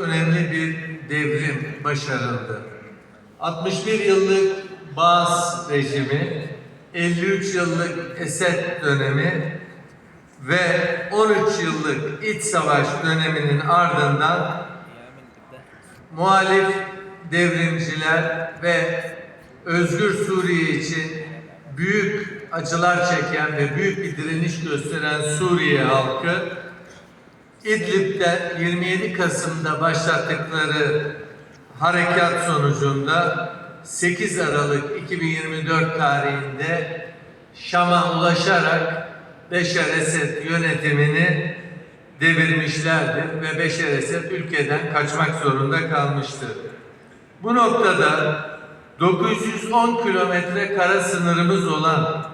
önemli bir devrim başarıldı. 61 yıllık Baas rejimi, 53 yıllık Esed dönemi ve 13 yıllık iç savaş döneminin ardından muhalif devrimciler ve özgür Suriye için büyük acılar çeken ve büyük bir direniş gösteren Suriye halkı İdlib'de 27 Kasım'da başlattıkları harekat sonucunda 8 Aralık 2024 tarihinde Şam'a ulaşarak Beşer Esed yönetimini devirmişlerdir ve Beşer Esed ülkeden kaçmak zorunda kalmıştır. Bu noktada 910 kilometre kara sınırımız olan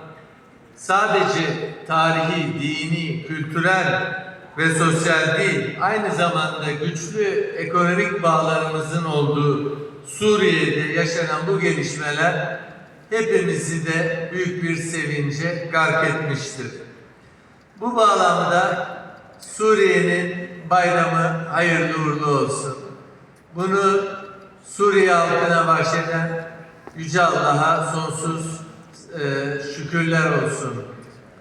sadece tarihi, dini, kültürel ve sosyal değil, aynı zamanda güçlü ekonomik bağlarımızın olduğu Suriye'de yaşanan bu gelişmeler hepimizi de büyük bir sevince gark etmiştir. Bu bağlamda Suriye'nin bayramı hayırlı uğurlu olsun. Bunu Suriye halkına bahşeden Yüce Allah'a sonsuz e, şükürler olsun.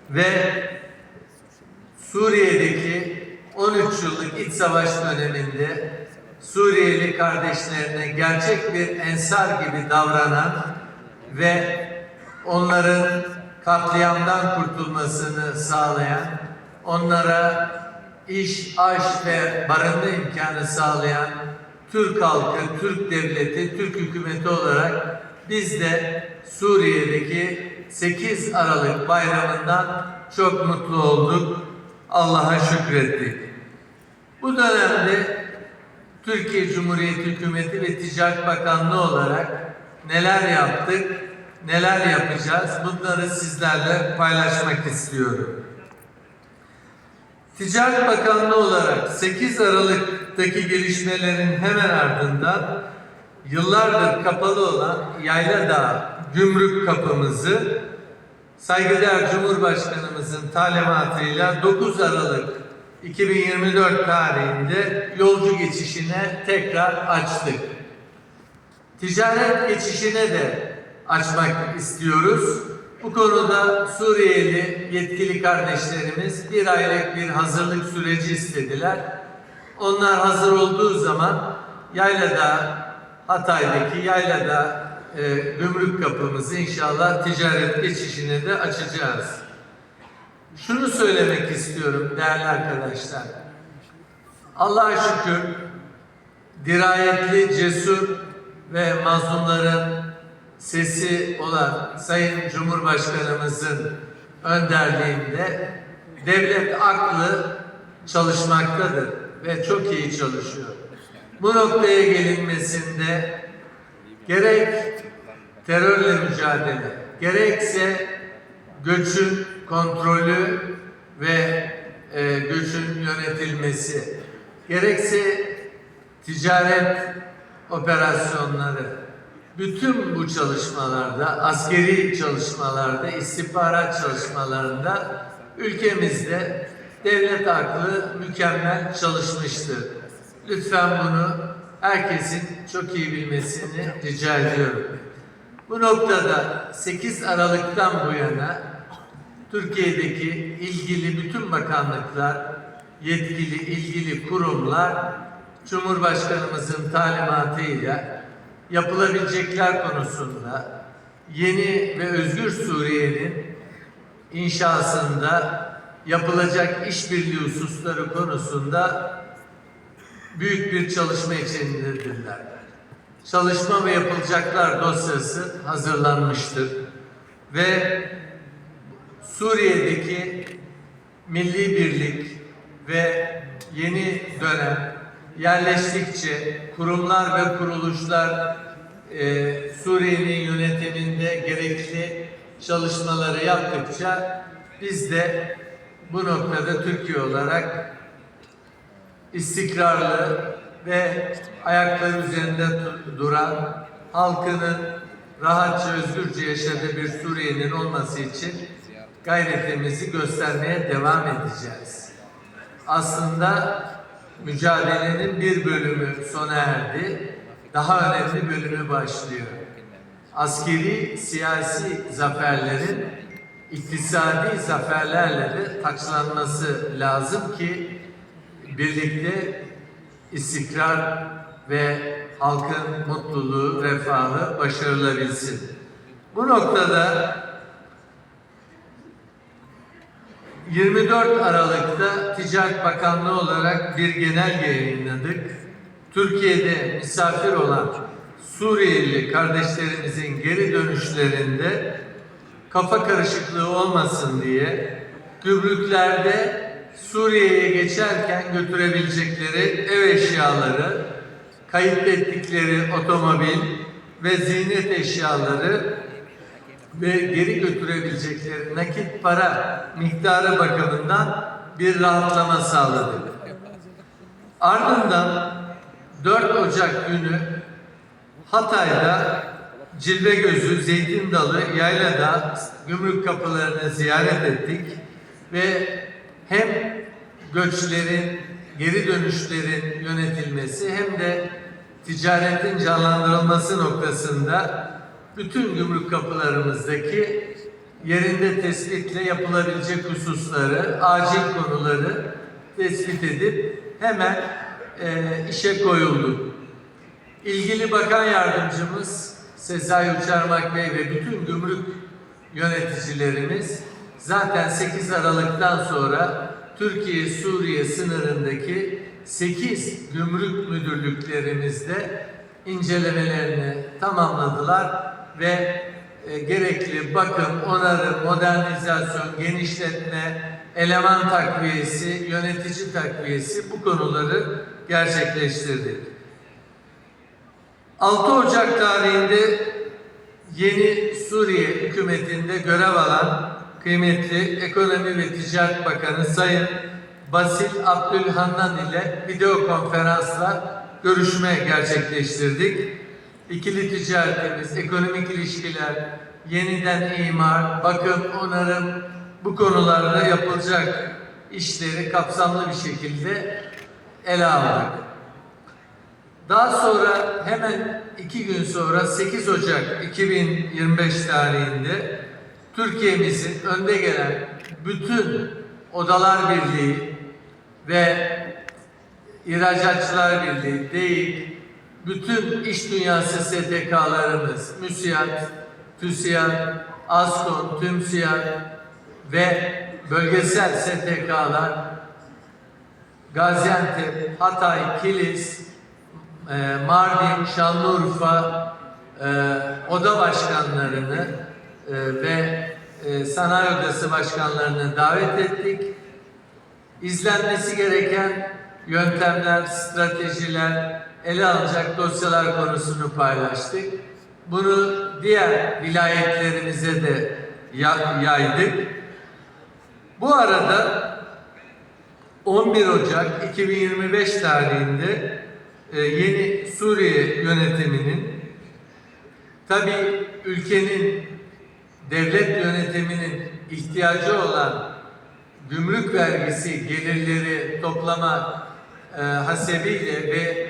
Ve Suriye'deki 13 yıllık iç savaş döneminde Suriyeli kardeşlerine gerçek bir ensar gibi davranan ve onların katliamdan kurtulmasını sağlayan, onlara iş, aş ve barınma imkanı sağlayan Türk halkı, Türk devleti, Türk hükümeti olarak biz de Suriye'deki 8 Aralık bayramından çok mutlu olduk. Allah'a şükrettik. Bu dönemde Türkiye Cumhuriyeti Hükümeti ve Ticaret Bakanlığı olarak neler yaptık, neler yapacağız bunları sizlerle paylaşmak istiyorum. Ticaret Bakanlığı olarak 8 Aralık'taki gelişmelerin hemen ardından yıllardır kapalı olan Yayladağ gümrük kapımızı saygıdeğer Cumhurbaşkanımızın talimatıyla 9 Aralık 2024 tarihinde yolcu geçişine tekrar açtık. Ticaret geçişine de açmak istiyoruz. Bu konuda Suriyeli yetkili kardeşlerimiz bir aylık bir hazırlık süreci istediler. Onlar hazır olduğu zaman Yaylada, Hatay'daki Yaylada e, gümrük kapımızı inşallah ticaret geçişine de açacağız. Şunu söylemek istiyorum değerli arkadaşlar. Allah'a şükür dirayetli, cesur ve mazlumların sesi olan Sayın Cumhurbaşkanımızın önderliğinde devlet aklı çalışmaktadır ve çok iyi çalışıyor. Bu noktaya gelinmesinde gerek terörle mücadele, gerekse göçün kontrolü ve e, göçün yönetilmesi, gerekse ticaret operasyonları, bütün bu çalışmalarda, askeri çalışmalarda, istihbarat çalışmalarında ülkemizde devlet aklı mükemmel çalışmıştır. Lütfen bunu herkesin çok iyi bilmesini rica ediyorum. Bu noktada 8 Aralık'tan bu yana Türkiye'deki ilgili bütün bakanlıklar, yetkili ilgili kurumlar Cumhurbaşkanımızın talimatıyla yapılabilecekler konusunda yeni ve özgür Suriye'nin inşasında yapılacak işbirliği hususları konusunda büyük bir çalışma içindedirler. Çalışma ve yapılacaklar dosyası hazırlanmıştır. Ve Suriye'deki milli birlik ve yeni dönem yerleştikçe kurumlar ve kuruluşlar e, Suriye'nin yönetiminde gerekli çalışmaları yaptıkça biz de bu noktada Türkiye olarak istikrarlı ve ayakları üzerinde du- duran halkının rahatça özgürce yaşadığı bir Suriye'nin olması için gayretimizi göstermeye devam edeceğiz. Aslında mücadelenin bir bölümü sona erdi. Daha önemli bölümü başlıyor. Askeri, siyasi zaferlerin iktisadi zaferlerle de taçlanması lazım ki birlikte istikrar ve halkın mutluluğu, refahı başarılabilsin. Bu noktada 24 Aralık'ta Ticaret Bakanlığı olarak bir genelge yayınladık. Türkiye'de misafir olan Suriyeli kardeşlerimizin geri dönüşlerinde kafa karışıklığı olmasın diye gümrüklerde Suriye'ye geçerken götürebilecekleri ev eşyaları, kayıt ettikleri otomobil ve ziynet eşyaları ve geri götürebilecekleri nakit para miktarı bakımından bir rahatlama sağladık. Ardından 4 Ocak günü Hatay'da Cilve Gözü, Zeytin Dalı, Yayla'da gümrük kapılarını ziyaret ettik ve hem göçlerin, geri dönüşlerin yönetilmesi hem de ticaretin canlandırılması noktasında bütün gümrük kapılarımızdaki yerinde tespitle yapılabilecek hususları, acil konuları tespit edip hemen e, işe koyulduk. İlgili bakan yardımcımız Sezai Uçarmak Bey ve bütün gümrük yöneticilerimiz zaten 8 Aralık'tan sonra Türkiye-Suriye sınırındaki 8 gümrük müdürlüklerimizde incelemelerini tamamladılar ve e, gerekli bakım, onarım, modernizasyon, genişletme, eleman takviyesi, yönetici takviyesi bu konuları gerçekleştirdik. 6 Ocak tarihinde yeni Suriye hükümetinde görev alan kıymetli Ekonomi ve Ticaret Bakanı Sayın Basil Abdülhannan ile video konferansla görüşme gerçekleştirdik. İkili ticaretimiz, ekonomik ilişkiler, yeniden imar, bakım, onarım bu konularda yapılacak işleri kapsamlı bir şekilde ele aldık. Daha sonra hemen iki gün sonra 8 Ocak 2025 tarihinde Türkiye'mizin önde gelen bütün Odalar Birliği ve İhracatçılar Birliği değil, bütün iş dünyası STK'larımız, MÜSİAD, TÜSİAD, ASKON, TÜMSİAD ve bölgesel STK'lar Gaziantep, Hatay, Kilis, e, Mardin, Şanlıurfa e, oda başkanlarını ve e, sanayi odası başkanlarını davet ettik. İzlenmesi gereken yöntemler, stratejiler, ele alacak dosyalar konusunu paylaştık. Bunu diğer vilayetlerimize de ya- yaydık. Bu arada 11 Ocak 2025 tarihinde e, yeni Suriye yönetiminin tabi ülkenin devlet yönetiminin ihtiyacı olan gümrük vergisi gelirleri toplama e, hasebiyle ve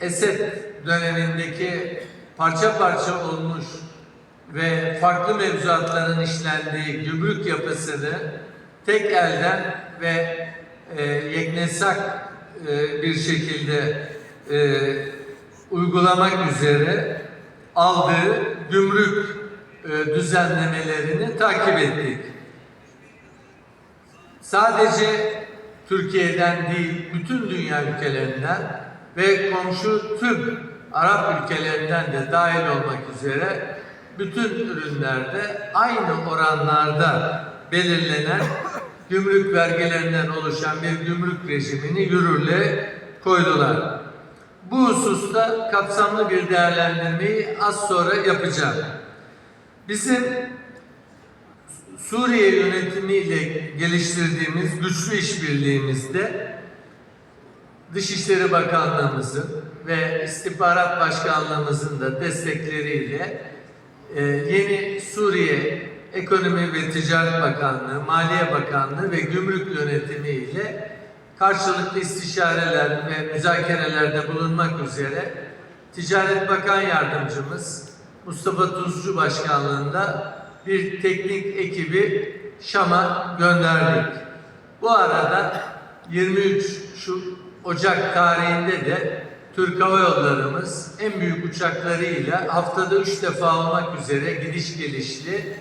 Esed dönemindeki parça parça olmuş ve farklı mevzuatların işlendiği gümrük yapısını tek elden ve e, yeknesak e, bir şekilde e, uygulamak üzere aldığı gümrük düzenlemelerini takip ettik. Sadece Türkiye'den değil, bütün dünya ülkelerinden ve komşu tüm Arap ülkelerinden de dahil olmak üzere bütün ürünlerde aynı oranlarda belirlenen gümrük vergilerinden oluşan bir gümrük rejimini yürürlüğe koydular. Bu hususta kapsamlı bir değerlendirmeyi az sonra yapacağım. Bizim Suriye yönetimiyle geliştirdiğimiz güçlü işbirliğimizde Dışişleri Bakanlığımızın ve İstihbarat Başkanlığımızın da destekleriyle e, yeni Suriye Ekonomi ve Ticaret Bakanlığı, Maliye Bakanlığı ve Gümrük Yönetimi ile karşılıklı istişareler ve müzakerelerde bulunmak üzere Ticaret Bakan Yardımcımız Mustafa Tuzcu Başkanlığında bir teknik ekibi Şam'a gönderdik. Bu arada 23 şu Ocak tarihinde de Türk Hava Yollarımız en büyük uçaklarıyla haftada 3 defa olmak üzere gidiş gelişli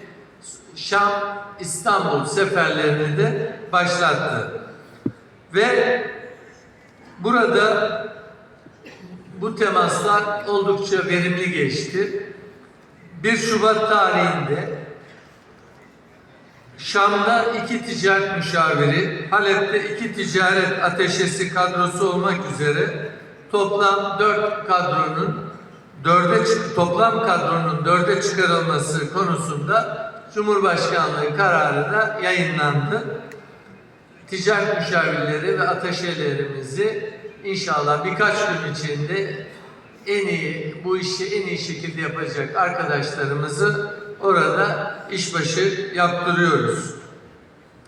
Şam İstanbul seferlerini de başlattı. Ve burada bu temaslar oldukça verimli geçti. 1 Şubat tarihinde Şam'da iki ticaret müşaviri, Halep'te iki ticaret ateşesi kadrosu olmak üzere toplam dört kadronun dörde toplam kadronun dörde çıkarılması konusunda Cumhurbaşkanlığı kararı da yayınlandı. Ticaret müşavirleri ve ateşelerimizi inşallah birkaç gün içinde en iyi bu işi en iyi şekilde yapacak arkadaşlarımızı orada işbaşı yaptırıyoruz.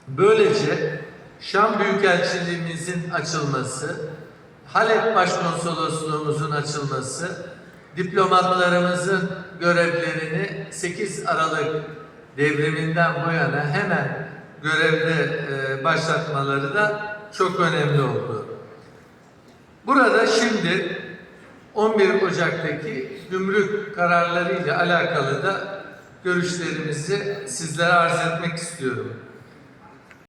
Böylece Şam Büyükelçiliğimizin açılması, Halep Başkonsolosluğumuzun açılması, diplomatlarımızın görevlerini 8 Aralık devriminden bu yana hemen görevde e, başlatmaları da çok önemli oldu. Burada şimdi 11 Ocak'taki gümrük kararlarıyla alakalı da görüşlerimizi sizlere arz etmek istiyorum.